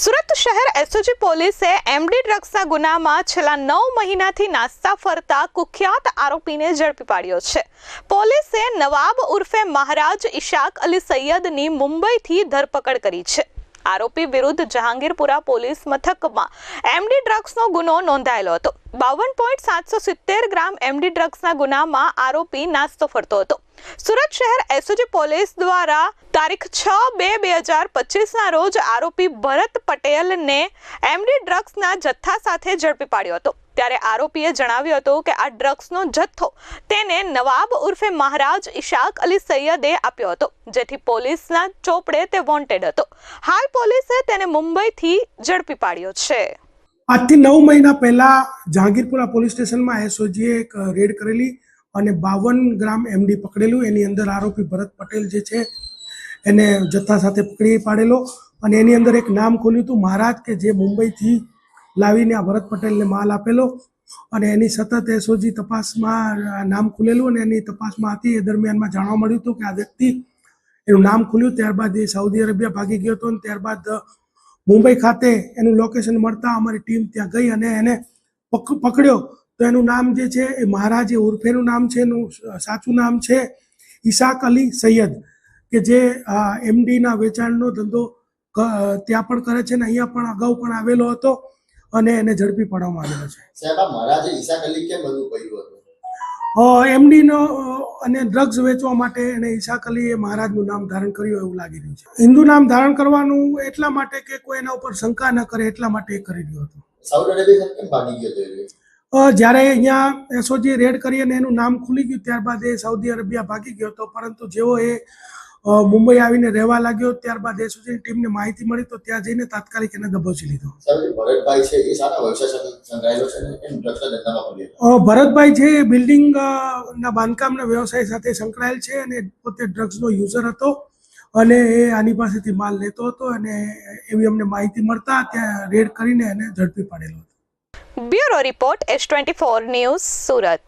સુરત શહેર એસઓજી પોલીસે એમડી ડ્રગ્સના ગુનામાં છેલ્લા નવ મહિનાથી નાસ્તા ફરતા કુખ્યાત આરોપીને ઝડપી પાડ્યો છે. પોલીસે નવાબ ઉર્ફે મહારાજ ઇશાક અલી સૈયદની મુંબઈથી ધરપકડ કરી છે. આરોપી વિરુદ્ધ જહાંગીરપુરા પોલીસ મથકમાં એમડી ડ્રગ્સનો ગુનો નોંધાયેલો હતો. બાવન પોઈન્ટ સાતસો સિત્તેર ગ્રામ એમડી ડ્રગ્સના ગુનામાં આરોપી નાસ્તો ફરતો હતો. સુરત શહેર એસઓજી પોલીસ દ્વારા તારીખ છ બે બે હજાર પચીસના રોજ આરોપી ભરત પટેલને એમડી ડ્રગ્સના જથ્થા સાથે ઝડપી પાડ્યો હતો. ત્યારે આરોપીએ જણાવ્યું હતું કે આ ડ્રગ્સનો જથ્થો તેને નવાબ ઉર્ફે મહારાજ ઇશાક અલી સૈયદે આપ્યો હતો, જેથી પોલીસના ચોપડે તે વોન્ટેડ હતો. હાલ પોલીસે તેને મુંબઈથી ઝડપી પાડ્યો છે. આજથી નવ મહિના પહેલા જહાંગીરપુરા પોલીસ સ્ટેશનમાં એસઓજીએ એક રેડ કરેલી અને બાવન ગ્રામ એમડી પકડેલું. એની અંદર આરોપી ભરત પટેલ જે છે, એને જથ્થા સાથે પકડી પાડેલો અને એની અંદર એક નામ ખોલ્યું હતું મહારાજ કે જે મુંબઈથી લાવીને આ ભરત પટેલને માલ આપેલો અને એની સતત એસઓજી તપાસમાં નામ ખુલેલું અને એની તપાસમાં હતી. એ દરમિયાનમાં જાણવા મળ્યું હતું કે આ વ્યક્તિ એનું નામ ખુલ્યું ત્યારબાદ એ સાઉદી અરેબિયા ભાગી ગયો હતો અને ત્યારબાદ મુંબઈ ખાતે એનું લોકેશન મળતા અમારી ટીમ ત્યાં ગઈ અને એને પક- પકડ્યો. તો એનું નામ જે છે એ મહારાજે ઉર્ફેનું નામ છે એનું સાચું નામ છે ઈશાક અલી સૈયદ કે જે એમડીના વેચાણનો ધંધો ત્યાં પણ કરે છે ને અહીંયા પણ અગાઉ પણ આવેલો હતો અને એને ઝડપી પાડવામાં આવેલો છે. એમડીનો અને ડ્રગ્સ વેચવા માટે એને ઈશાક અલીએ મહારાજનું નામ ધારણ કર્યું એવું લાગી રહ્યું છે. હિન્દુ નામ ધારણ કરવાનું એટલા માટે કે કોઈ એના ઉપર શંકા ન કરે એટલા માટે એ કરી રહ્યો હતો. જ્યારે અહીંયા એસઓજી રેડ કરી અને એનું નામ ખુલી ગયું ત્યારબાદ એ સાઉદી અરેબિયા ભાગી ગયો હતો પરંતુ જેવો એ મુંબઈ આવીને રહેવા લાગ્યો ત્યારબાદ એસઓજીની ટીમને માહિતી મળી તો ત્યાં જઈને તાત્કાલિક એને દબોચી લીધો. ભરતભાઈ છે એ સારા વ્યવસાય સાથે સંકળાયેલો છે ને? એમ ડ્રગ્સના ધંધામાં પડી ભરતભાઈ છે એ બિલ્ડિંગ ના બાંધકામના વ્યવસાય સાથે સંકળાયેલ છે અને પોતે ડ્રગ્સનો યુઝર હતો અને એ આની પાસેથી માલ લેતો હતો અને એવી અમને માહિતી મળતા ત્યાં રેડ કરીને એને ઝડપી પાડેલો હતો. Bureau report S twenty four news Surat.